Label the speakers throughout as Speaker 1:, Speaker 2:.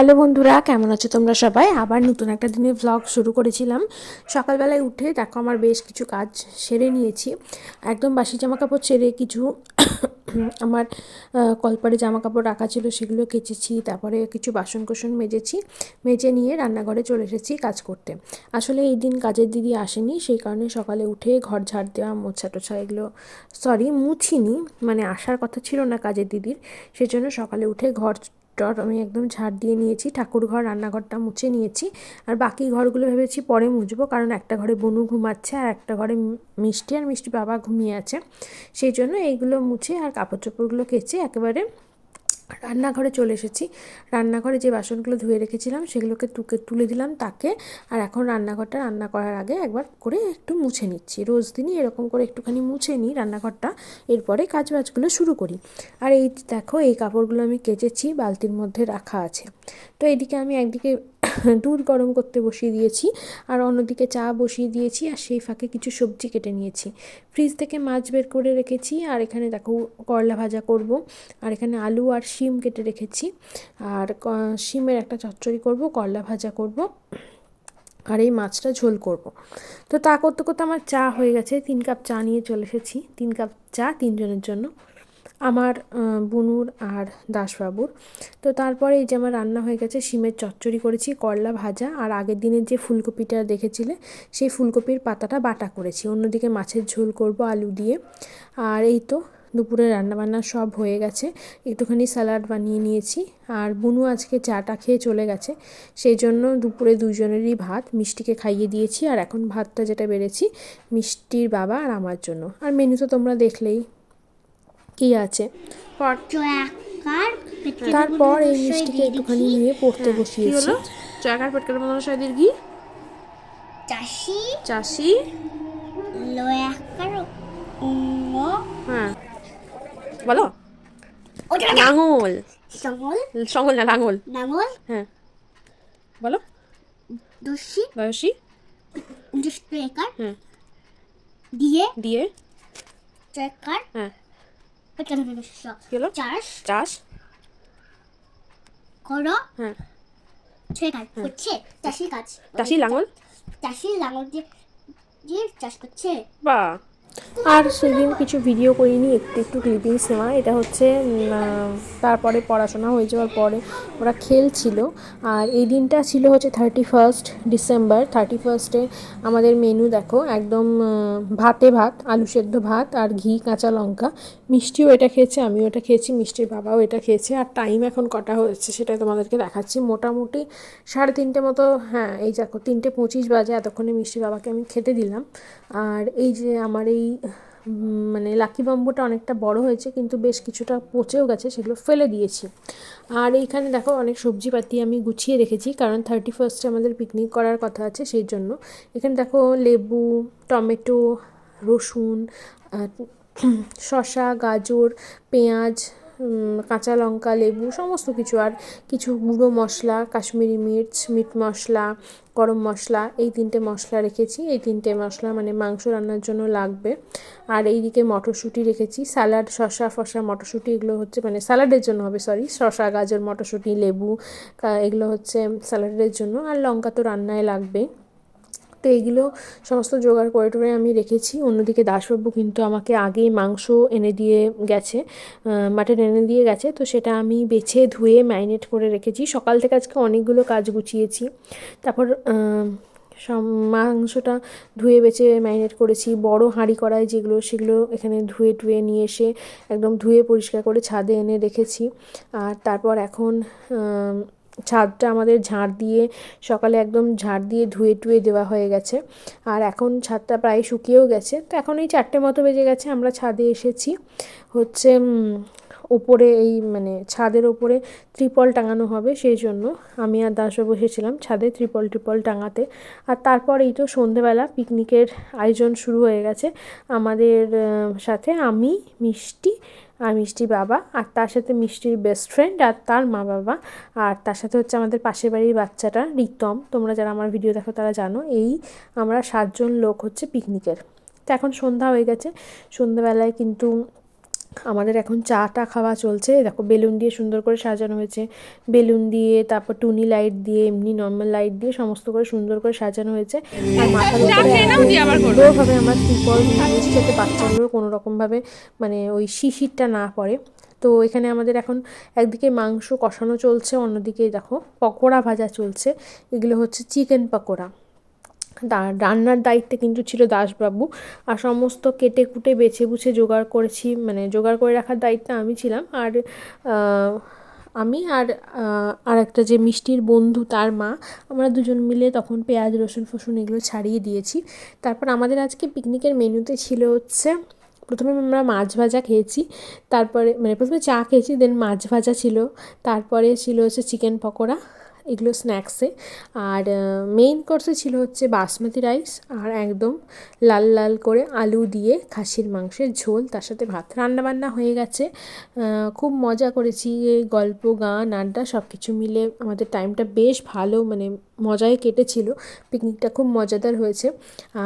Speaker 1: Hello বন্ধুরা, কেমন আছো তোমরা সবাই? আবার নতুন একটা দিনের ভ্লগ শুরু করেছিলাম। সকালবেলায় উঠে দেখো আমার বেশ কিছু কাজ সেরে নিয়েছি। একদম বাসি জামা কাপড় ছেড়ে কিছু আমার কলপারে জামা কাপড় রাখা ছিল, সেগুলো কেচেছি, তারপরে কিছু বাসন কোসন মেজেছি, মেজে নিয়ে রান্নাঘরে চলে এসেছি কাজ করতে। আসলে এই দিন কাজের দিদি আসেনি, সেই কারণে সকালে উঠে ঘর ঝাড় দেওয়া, মোছা টোছা এগুলো সরি মুছিনি মানে আসার কথা ছিল না কাজের দিদির। সেজন্য সকালে উঠে ঘর টর আমি একদম ঝাড় দিয়ে নিয়েছি। ঠাকুর ঘর, রান্নাঘরটা মুছে নিয়েছি। আর বাকি ঘরগুলো ভেবেছি পরে মুছবো, কারণ একটা ঘরে বনু ঘুমাচ্ছে আর একটা ঘরে মিষ্টি আর মিষ্টি বাবা ঘুমিয়ে আছে। সেই জন্য এইগুলো মুছে আর কাপড় চোপড়গুলো কেচে একেবারে রান্নাঘরে চলে এসেছি। রান্নাঘরে যে বাসনগুলো ধুয়ে রেখেছিলাম সেগুলোকে তুকে তুলে দিলাম তাকে আর এখন রান্নাঘরটা রান্না করার আগে একবার করে একটু মুছে নিচ্ছি। রোজ দিনই এরকম করে একটুখানি মুছে নিই রান্নাঘরটা, এরপরে কাজ বাজগুলো শুরু করি। আর এই দেখো এই কাপড়গুলো আমি কেচেছি, বালতির মধ্যে রাখা আছে। তো এদিকে আমি একদিকে দুধ গরম করতে বসিয়ে দিয়েছি আর অন্যদিকে চা বসিয়ে দিয়েছি আর সেই ফাঁকে কিছু সবজি কেটে নিয়েছি। ফ্রিজ থেকে মাছ বের করে রেখেছি আর এখানে দেখো করলা ভাজা করব আর এখানে আলু আর শিম কেটে রেখেছি। আর শিমের একটা চচ্চড়ি করব, করলা ভাজা করব আর এই মাছটা ঝোল করব। তো তা করতে করতে আমার চা হয়ে গেছে, তিন কাপ চা নিয়ে চলে এসেছি, তিন কাপ চা তিনজনের জন্য। আমার বুনুর আর দাসবাবুর। তো তারপরে এই যে আমার রান্না হয়ে গেছে, শিমের চচ্চড়ি করেছি, করলা ভাজা, আর আগের দিনের যে ফুলকপিটা দেখেছিলে, সেই ফুলকপির পাতাটা বাটা করেছি। অন্যদিকে মাছের ঝোল করব আলু দিয়ে। আর এই তো দুপুরে রান্নাবান্না সব হয়ে গেছে, একটুখানি স্যালাড বানিয়ে নিয়েছি। আর বুনু আজকে চাটা খেয়ে চলে গেছে, সেই জন্য দুপুরে দুজনেরই ভাত, মিষ্টিকে খাইয়ে দিয়েছি। আর এখন ভাতটা যেটা বেড়েছি, মিষ্টির বাবা আর আমার জন্য। আর মেনু তো তোমরা দেখলেই। কি আছে? তারপর এই মিষ্টিকে একটুখানি নিয়ে পড়তে
Speaker 2: হ্যাঁ, কি
Speaker 1: বসিয়েছি
Speaker 2: চয়াকার পেটকার মতো দীর্ঘি
Speaker 3: চাষি।
Speaker 2: চাষি।
Speaker 3: লয়াকার
Speaker 2: হ্যাঁ। বলো। লাঙল।
Speaker 3: সঙ্গল
Speaker 2: না লাঙল।
Speaker 3: নাঙ্গল
Speaker 2: হ্যাঁ। বলো। বয়সী
Speaker 3: ডিসপ্লেকার
Speaker 2: হ্যাঁ।
Speaker 3: দিয়ে।
Speaker 2: দিয়ে।
Speaker 3: চয়াকার
Speaker 2: হ্যাঁ। কি
Speaker 3: চাষ
Speaker 2: চাষ
Speaker 3: করো।
Speaker 2: হ্যাঁ।
Speaker 3: ছয়কার করছে চাষি কাজ।
Speaker 2: চাষি লাঙল?
Speaker 3: চাষি লাঙল দিয়ে দিয়ে চাষ করছে।
Speaker 2: বা
Speaker 1: আর সেদিন কিছু ভিডিও করিনি, একটু একটু ক্লিপিংস নেওয়া। এটা হচ্ছে তারপরে পড়াশোনা হয়ে যাওয়ার পরে ওরা খেলছিল। আর এই দিনটা ছিল হচ্ছে থার্টি ফার্স্ট ডিসেম্বর থার্টি ফার্স্টে আমাদের মেনু দেখো, একদম ভাতে ভাত, আলু সেদ্ধ ভাত আর ঘি, কাঁচা লঙ্কা। মিষ্টিও এটা খেয়েছে, আমিও এটা খেয়েছি, মিষ্টির বাবাও এটা খেয়েছে। আর টাইম এখন কটা হয়েছে সেটা তোমাদেরকে দেখাচ্ছি। মোটামুটি সাড়ে তিনটে মতো হ্যাঁ এই দেখো, তিনটে পঁচিশ বাজে, এতক্ষণে মিষ্টির বাবাকে আমি খেতে দিলাম। আর এই যে, আমার এই উম, মানে লাকি বাম্বুটা অনেকটা বড় হয়েছে কিন্তু বেশ কিছুটা পচেও গেছে সেগুলো ফেলে দিয়েছি। আর এইখানে দেখো অনেক সবজি পাতি আমি গুছিয়ে রেখেছি কারণ থার্টি ফার্স্টে আমাদের পিকনিক করার কথা আছে সেই জন্য। এখানে দেখো লেবু টমেটো রসুন শশা গাজর পেঁয়াজ কাঁচা লঙ্কা, লেবু, সমস্ত কিছু। আর কিছু গুঁড়ো মশলা, কাশ্মীরি মির্চ, মিট মশলা, গরম মশলা, এই তিনটে মশলা রেখেছি। এই তিনটে মশলা মানে মাংস রান্নার জন্য লাগবে। আর এইদিকে মটরশুঁটি রেখেছি। স্যালাড শসা, ফসা, মটরশুঁটি এগুলো হচ্ছে মানে স্যালাডের জন্য হবে সরি শশা গাজর, মটরশুঁটি, লেবু এগুলো হচ্ছে স্যালাডের জন্য। আর লঙ্কা তো রান্নায় লাগবেই। তো এইগুলো সমস্ত জোগাড় করে টোরে আমি রেখেছি। অন্যদিকে দাসবাবু কিন্তু আমাকে আগেই মাংস এনে দিয়ে গেছে মাটন এনে দিয়ে গেছে। তো সেটা আমি বেছে ধুয়ে ম্যারিনেট করে রেখেছি। সকাল থেকে আজকে অনেকগুলো কাজ গুছিয়েছি। তারপর মাংসটা ধুয়ে বেছে ম্যারিনেট করেছি। বড় হাঁড়ি কড়াই যেগুলো, সেগুলো এখানে ধুয়ে টুয়ে নিয়ে এসে একদম ধুয়ে পরিষ্কার করে ছাদে এনে রেখেছি। আর তারপর এখন ছাদটা আমাদের ঝাড় দিয়ে, সকালে একদম ঝাড় দিয়ে ধুয়ে টুয়ে দেওয়া হয়ে গেছে। আর এখন ছাদটা প্রায় শুকিয়েও গেছে। তো এখন এই চারটে মতো বেজে গেছে, আমরা ছাদে এসেছি। হচ্ছে ওপরে এই মানে ছাদের ওপরে ত্রিপল টাঙানো হবে সেই জন্য। আমি আর দাসবাবু বসেছিলাম ছাদে ত্রিপল ট্রিপল টাঙাতে। আর তারপর এই তো সন্ধেবেলা পিকনিকের আয়োজন শুরু হয়ে গেছে। আমাদের সাথে আমি, মিষ্টি আর মিষ্টি বাবা, আর তার সাথে মিষ্টির বেস্ট ফ্রেন্ড আর তার মা বাবা, আর তার সাথে হচ্ছে আমাদের পাশের বাড়ির বাচ্চাটা রিতম। তোমরা যারা আমার ভিডিও দেখো তারা জানো, এই আমরা সাতজন লোক হচ্ছে পিকনিকের তো এখন সন্ধ্যা হয়ে গেছে। সন্ধ্যাবেলায় কিন্তু আমাদের এখন চাটা খাওয়া চলছে। দেখো বেলুন দিয়ে সুন্দর করে সাজানো হয়েছে। বেলুন দিয়ে তারপর টুনি লাইট দিয়ে এমনি নর্মাল লাইট দিয়ে সমস্ত করে সুন্দর করে সাজানো হয়েছে। আর মাথার উপরে আমরা ত্রিপল দিয়েছি যাতে বাচ্চাগুলোর কোনো রকমভাবে মানে ওই শিশিরটা না পড়ে। তো এখানে আমাদের এখন একদিকে মাংস কষানো চলছে অন্যদিকে দেখো পকোড়া ভাজা চলছে। এগুলো হচ্ছে চিকেন পকোড়া। রান্নার দায়িত্বে কিন্তু ছিল দাসবাবু। আর সমস্ত কেটে কুটে বেছে বুছে জোগাড় করেছি মানে জোগাড় করে রাখার দায়িত্বে আমি ছিলাম। আর আমি আর আর একটা যে মিষ্টির বন্ধু তার মা, আমরা দুজন মিলে তখন পেঁয়াজ, রসুন, ফসুন এগুলো ছাড়িয়ে দিয়েছি। তারপর আমাদের আজকে পিকনিকের মেনুতে ছিল হচ্ছে, প্রথমে আমরা মাছ ভাজা খেয়েছি, তারপরে মানে প্রথমে চা খেয়েছি দেন মাছ ভাজা ছিল, তারপরে ছিল হচ্ছে চিকেন পকোড়া। এগুলো স্ন্যাক্সে আর মেইন কোর্সে ছিল হচ্ছে বাসমতি রাইস আর একদম লাল লাল করে আলু দিয়ে খাসির মাংসের ঝোল, তার সাথে ভাত। রান্নাবান্না হয়ে গেছে। খুব মজা করেছি। গল্প, গান, আড্ডা সব কিছু মিলে আমাদের টাইমটা বেশ ভালো মানে মজায় কেটেছিল। পিকনিকটা খুব মজাদার হয়েছে।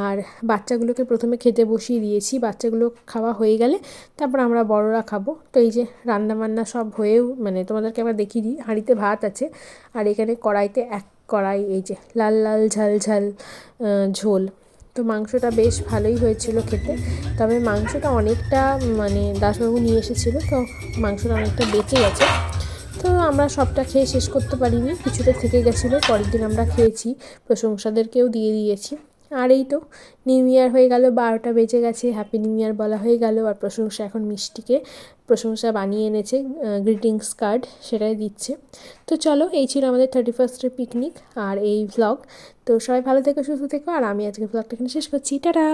Speaker 1: আর বাচ্চাগুলোকে প্রথমে খেতে বসিয়ে দিয়েছি। বাচ্চাগুলো খাওয়া হয়ে গেলে তারপর আমরা বড়রা খাব। তো এই যে রান্নাবান্না সব হয়েও মানে তোমাদেরকে আমরা দেখিয়ে দিই। হাঁড়িতে ভাত আছে। আর এখানে কড়াইতে এক কড়াই, এই যে লাল লাল ঝাল ঝাল ঝোল। তো মাংসটা বেশ ভালোই হয়েছিল খেতে। তবে মাংসটা অনেকটা মানে দাসবাবু নিয়ে এসেছিল, তো মাংসটা অনেকটা বেঁচে গেছে। তো আমরা সবটা খেয়ে শেষ করতে পারিনি, কিছুটা থেকে গেছিল, পরের দিন আমরা খেয়েছি। প্রশংসাদেরকেও দিয়ে দিয়েছি। আর এই তো নিউ ইয়ার হয়ে গেল, বারোটা বেজে গেছে হ্যাপি নিউ ইয়ার বলা হয়ে গেল, আর প্রশংসা এখন মিষ্টিকে, প্রশংসা বানিয়ে এনেছে গ্রিটিংস কার্ড সেটাই দিচ্ছে। তো চলো, এই ছিল আমাদের থার্টি ফার্স্টের পিকনিক আর এই ভ্লগ তো সবাই ভালো থেকো, সুস্থ থেকো, আর আমি আজকে ভ্লগটা এখানে শেষ করছি। টাটা!